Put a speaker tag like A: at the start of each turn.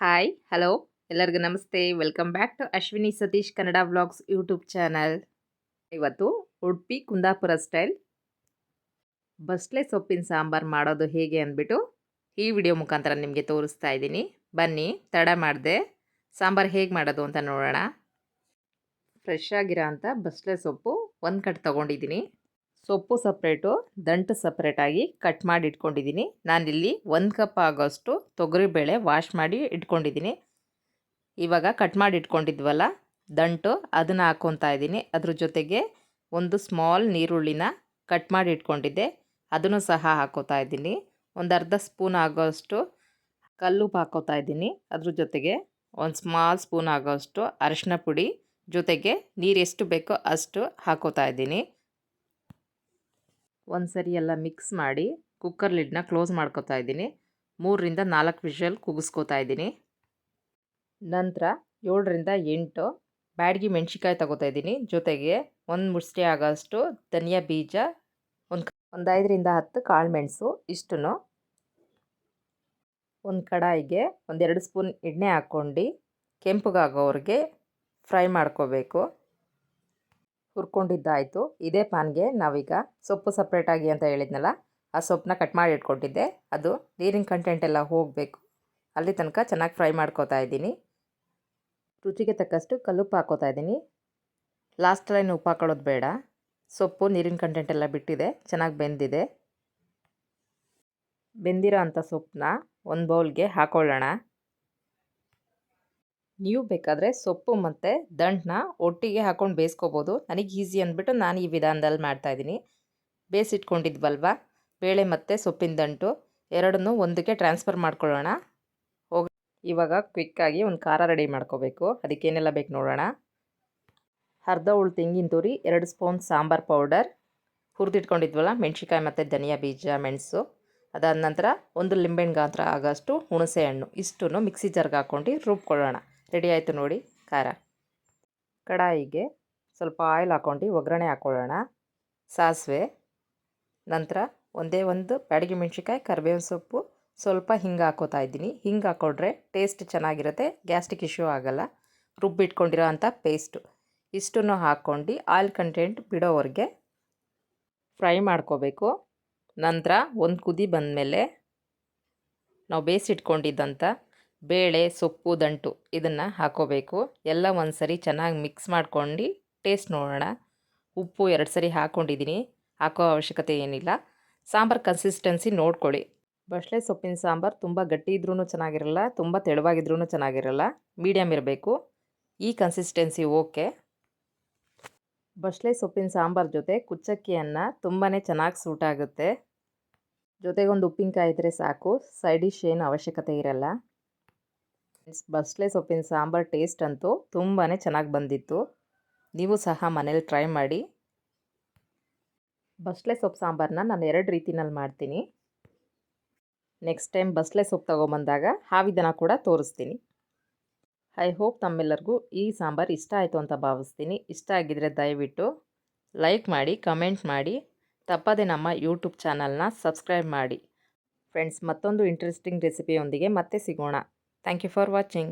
A: Hi hello ಎಲ್ಲರಿಗೂ ನಮಸ್ತೆ. Welcome back to Ashwini Satish Kannada vlogs YouTube channel ಇವತ್ತು Udupi Kundapura style ಬಸ್ಲೆ ಸೊಪ್ಪಿನ ಸಾಂಬಾರು ಮಾಡೋದು ಹೇಗೆ ಅಂದ್ಬಿಟ್ಟು ಈ ವಿಡಿಯೋ ಮುಖಾಂತರ ನಿಮಗೆ ತೋರಿಸ್ತಾ ಇದ್ದೀನಿ. ಬನ್ನಿ, ತಡ ಮಾಡಿದೆ. ಸಾಂಬಾರು ಹೇಗೆ ಮಾಡೋದು ಅಂತ ನೋಡೋಣ. ಫ್ರೆಶ್ ಆಗಿರೋ ಅಂಥ ಬಸ್ಲೆ ಸೊಪ್ಪು ಒಂದು ಕಟ್ ತೊಗೊಂಡಿದ್ದೀನಿ. ಸೊಪ್ಪು ಸಪ್ರೇಟು ದಂಟು ಸಪ್ರೇಟಾಗಿ ಕಟ್ ಮಾಡಿ ಇಟ್ಕೊಂಡಿದ್ದೀನಿ. ನಾನಿಲ್ಲಿ ಒಂದು ಕಪ್ ಆಗೋಷ್ಟು ತೊಗರಿಬೇಳೆ ವಾಶ್ ಮಾಡಿ ಇಟ್ಕೊಂಡಿದ್ದೀನಿ. ಇವಾಗ ಕಟ್ ಮಾಡಿ ಇಟ್ಕೊಂಡಿದ್ವಲ್ಲ, ದಂಟು ಅದನ್ನು ಹಾಕ್ಕೊತಾ ಇದ್ದೀನಿ. ಅದ್ರ ಜೊತೆಗೆ ಒಂದು ಸ್ಮಾಲ್ ನೀರುಳ್ಳಿನ ಕಟ್ ಮಾಡಿ ಇಟ್ಕೊಂಡಿದ್ದೆ. ಅದನ್ನು ಸಹ ಹಾಕೋತಾ ಇದ್ದೀನಿ. ಒಂದು ಅರ್ಧ ಸ್ಪೂನ್ ಆಗೋಷ್ಟು ಕಲ್ಲುಪ್ಪು ಹಾಕೋತಾ ಇದ್ದೀನಿ. ಅದ್ರ ಜೊತೆಗೆ ಒಂದು ಸ್ಮಾಲ್ ಸ್ಪೂನ್ ಆಗೋಷ್ಟು ಅರಿಶಿನ ಪುಡಿ ಜೊತೆಗೆ ನೀರು ಎಷ್ಟು ಬೇಕೋ ಅಷ್ಟು ಹಾಕೋತಾ ಇದ್ದೀನಿ. ಒಂದು ಸರಿ ಎಲ್ಲ ಮಿಕ್ಸ್ ಮಾಡಿ ಕುಕ್ಕರ್ ಲಿಡ್ನ ಕ್ಲೋಸ್ ಮಾಡ್ಕೋತಾ ಇದ್ದೀನಿ. ಮೂರರಿಂದ ನಾಲ್ಕು ವಿಷಲ್ ಕುಗಿಸ್ಕೋತಾ ಇದ್ದೀನಿ. ನಂತರ ಏಳರಿಂದ ಎಂಟು ಬ್ಯಾಡಗಿ ಮೆಣ್ಸಿಕಾಯಿ ತಗೋತಾ ಇದ್ದೀನಿ. ಜೊತೆಗೆ ಒಂದು ಮುಷ್ಟಿ ಆಗೋಷ್ಟು ಧನಿಯಾ ಬೀಜ, ಒಂದು ಒಂದು ಐದರಿಂದ ಹತ್ತು ಕಾಳು ಮೆಣಸು ಒಂದು ಕಡಾಯಿಗೆ ಒಂದೆರಡು ಸ್ಪೂನ್ ಎಣ್ಣೆ ಹಾಕ್ಕೊಂಡು ಕೆಂಪಗಾಗೋವ್ರಿಗೆ ಫ್ರೈ ಮಾಡ್ಕೋಬೇಕು. ಹುರ್ಕೊಂಡಿದ್ದಾಯಿತು. ಇದೇ ಪಾನ್ಗೆ ನಾವೀಗ ಸೊಪ್ಪು ಸಪ್ರೇಟಾಗಿ ಅಂತ ಹೇಳಿದ್ನಲ್ಲ ಆ ಸೊಪ್ಪನ್ನ ಕಟ್ ಮಾಡಿ ಇಟ್ಕೊಂಡಿದ್ದೆ. ಅದು ನೀರಿನ ಕಂಟೆಂಟ್ ಎಲ್ಲ ಹೋಗಬೇಕು. ಅಲ್ಲಿ ತನಕ ಚೆನ್ನಾಗಿ ಫ್ರೈ ಮಾಡ್ಕೋತಾ ಇದ್ದೀನಿ. ರುಚಿಗೆ ತಕ್ಕಷ್ಟು ಕಲ್ಲುಪ್ಪು ಹಾಕೋತಾ ಇದ್ದೀನಿ. ಲಾಸ್ಟಲ್ಲಿ ಉಪ್ಪು ಹಾಕೊಳ್ಳೋದು ಬೇಡ. ಸೊಪ್ಪು, ನೀರಿನ ಕಂಟೆಂಟ್ ಎಲ್ಲ ಬಿಟ್ಟಿದೆ. ಚೆನ್ನಾಗಿ ಬೆಂದಿದೆ. ಬೆಂದಿರೋ ಅಂಥ ಸೊಪ್ಪನ್ನ ಒಂದು ಬೌಲ್ಗೆ ಹಾಕೊಳ್ಳೋಣ. ನೀವು ಬೇಕಾದರೆ ಸೊಪ್ಪು ಮತ್ತು ದಂಟನ್ನ ಒಟ್ಟಿಗೆ ಹಾಕ್ಕೊಂಡು ಬೇಯಿಸ್ಕೋಬೋದು. ನನಗೆ ಈಸಿ ಅಂದ್ಬಿಟ್ಟು ನಾನು ಈ ವಿಧಾನದಲ್ಲಿ ಮಾಡ್ತಾಯಿದ್ದೀನಿ ಬೇಯಿಸಿಟ್ಕೊಂಡಿದ್ವಲ್ವ? ಬೇಳೆ ಮತ್ತು ಸೊಪ್ಪಿನ ದಂಟು, ಎರಡನ್ನೂ ಒಂದಕ್ಕೆ ಟ್ರಾನ್ಸ್ಫರ್ ಮಾಡ್ಕೊಳ್ಳೋಣ. ಹೋಗಿ, ಇವಾಗ ಕ್ವಿಕ್ಕಾಗಿ ಒಂದು ಖಾರ ರೆಡಿ ಮಾಡ್ಕೋಬೇಕು. ಅದಕ್ಕೇನೆಲ್ಲ ಬೇಕು ನೋಡೋಣ. ಅರ್ಧ ಉಳು ತೆಂಗಿನ ತುರಿ, ಎರಡು ಸ್ಪೂನ್ ಸಾಂಬಾರು ಪೌಡರ್ ಹುರಿದಿಟ್ಕೊಂಡಿದ್ವಲ್ಲ ಮೆಣ್ಸಿಕಾಯಿ ಮತ್ತು ಧನಿಯಾ ಬೀಜ, ಮೆಣಸು. ಅದಾದ ನಂತರ ಒಂದು ಲಿಂಬೆಹಣ್ಣು ಗಾತ್ರ ಆಗೋಷ್ಟು ಹುಣಸೆ ಹಣ್ಣು, ಇಷ್ಟನ್ನು ಮಿಕ್ಸಿ ಜರ್ಗೆ ಹಾಕ್ಕೊಂಡು ರುಬ್ಕೊಳ್ಳೋಣ. ರೆಡಿ ಆಯಿತು ನೋಡಿ, ಖಾರ. ಕಡಾಯಿಗೆ ಸ್ವಲ್ಪ ಆಯಿಲ್ ಹಾಕ್ಕೊಂಡು ಒಗ್ಗರಣೆ ಹಾಕ್ಕೊಳ್ಳೋಣ. ಸಾಸಿವೆ, ನಂತರ ಒಂದೇ ಒಂದು ಬ್ಯಾಡಗಿ ಮೆಣ್ಸಿಕಾಯಿ ಕರಿಬೇವಿನ ಸೊಪ್ಪು ಸ್ವಲ್ಪ ಹಿಂಗೆ ಹಾಕೋತಾ ಇದ್ದೀನಿ. ಹಿಂಗೆ ಹಾಕೊಂಡ್ರೆ ಟೇಸ್ಟ್ ಚೆನ್ನಾಗಿರುತ್ತೆ ಗ್ಯಾಸ್ಟ್ರಿಕ್ ಇಶ್ಯೂ ಆಗೋಲ್ಲ. ರುಬ್ಬಿಟ್ಕೊಂಡಿರೋ ಅಂಥ ಪೇಸ್ಟು ಇಷ್ಟನ್ನು ಹಾಕ್ಕೊಂಡು ಆಯಿಲ್ ಕಂಟೆಂಟ್ ಬಿಡೋವರೆಗೆ ಫ್ರೈ ಮಾಡ್ಕೋಬೇಕು. ನಂತರ ಒಂದು ಕುದಿ ಬಂದಮೇಲೆ ನಾವು ಬೇಯಿಸಿಟ್ಕೊಂಡಿದ್ದಂಥ ಬೇಳೆ, ಸೊಪ್ಪು, ದಂಟು ಇದನ್ನು ಹಾಕೋಬೇಕು. ಎಲ್ಲ ಒಂದು ಸರಿ ಚೆನ್ನಾಗಿ ಮಿಕ್ಸ್ ಮಾಡ್ಕೊಂಡು ಟೇಸ್ಟ್ ನೋಡೋಣ. ಉಪ್ಪು ಎರಡು ಸರಿ ಹಾಕ್ಕೊಂಡಿದ್ದೀನಿ ಹಾಕೋ ಅವಶ್ಯಕತೆ ಏನಿಲ್ಲ. ಸಾಂಬಾರು ಕನ್ಸಿಸ್ಟೆನ್ಸಿ ನೋಡ್ಕೊಳ್ಳಿ. ಬಸಳೆ ಸೊಪ್ಪಿನ ಸಾಂಬಾರು ತುಂಬ ಗಟ್ಟಿ ಇದ್ರೂ ಚೆನ್ನಾಗಿರಲ್ಲ, ತುಂಬ ತೆಳುವಾಗಿದ್ರೂ ಚೆನ್ನಾಗಿರಲ್ಲ ಮೀಡಿಯಮ್ ಇರಬೇಕು. ಈ ಕನ್ಸಿಸ್ಟೆನ್ಸಿ ಓಕೆ ಬಸಳೆ ಸೊಪ್ಪಿನ ಸಾಂಬಾರ್ ಜೊತೆ ಕುಚ್ಚಕ್ಕಿಯನ್ನು ತುಂಬಾ ಚೆನ್ನಾಗಿ ಸೂಟ್ ಆಗುತ್ತೆ. ಜೊತೆಗೊಂದು ಉಪ್ಪಿನಕಾಯಿ ಇದ್ದರೆ ಸಾಕು ಸೈಡ್ ಡಿಶ್ ಏನು ಅವಶ್ಯಕತೆ ಇರಲ್ಲ. ಬಸಳೆ ಸೊಪ್ಪಿನ ಸಾಂಬಾರು ಟೇಸ್ಟ್ ಅಂತೂ ತುಂಬಾ ಚೆನ್ನಾಗಿ ಬಂದಿತ್ತು. ನೀವು ಸಹ ಮನೇಲಿ ಟ್ರೈ ಮಾಡಿ. ಬಸಳೆ ಸೊಪ್ಪು ಸಾಂಬಾರನ್ನ ನಾನು ಎರಡು ರೀತಿನಲ್ಲಿ ಮಾಡ್ತೀನಿ. ನೆಕ್ಸ್ಟ್ ಟೈಮ್ ಬಸಳೆ ಸೊಪ್ಪು ತೊಗೊಂಬಂದಾಗ ಹಾವಿದನ ಕೂಡ ತೋರಿಸ್ತೀನಿ. ಐ ಹೋಪ್ ತಮ್ಮೆಲ್ಲರಿಗೂ ಈ ಸಾಂಬಾರು ಇಷ್ಟ ಆಯಿತು ಅಂತ ಭಾವಿಸ್ತೀನಿ. ಇಷ್ಟ ಆಗಿದರೆ ದಯವಿಟ್ಟು ಲೈಕ್ ಮಾಡಿ ಕಮೆಂಟ್ ಮಾಡಿ. ತಪ್ಪದೆ ನಮ್ಮ ಯೂಟ್ಯೂಬ್ ಚಾನಲ್ನ ಸಬ್ಸ್ಕ್ರೈಬ್ ಮಾಡಿ. ಫ್ರೆಂಡ್ಸ್ ಮತ್ತೊಂದು ಇಂಟ್ರೆಸ್ಟಿಂಗ್ ರೆಸಿಪಿಯೊಂದಿಗೆ ಮತ್ತೆ ಸಿಗೋಣ. Thank you for watching.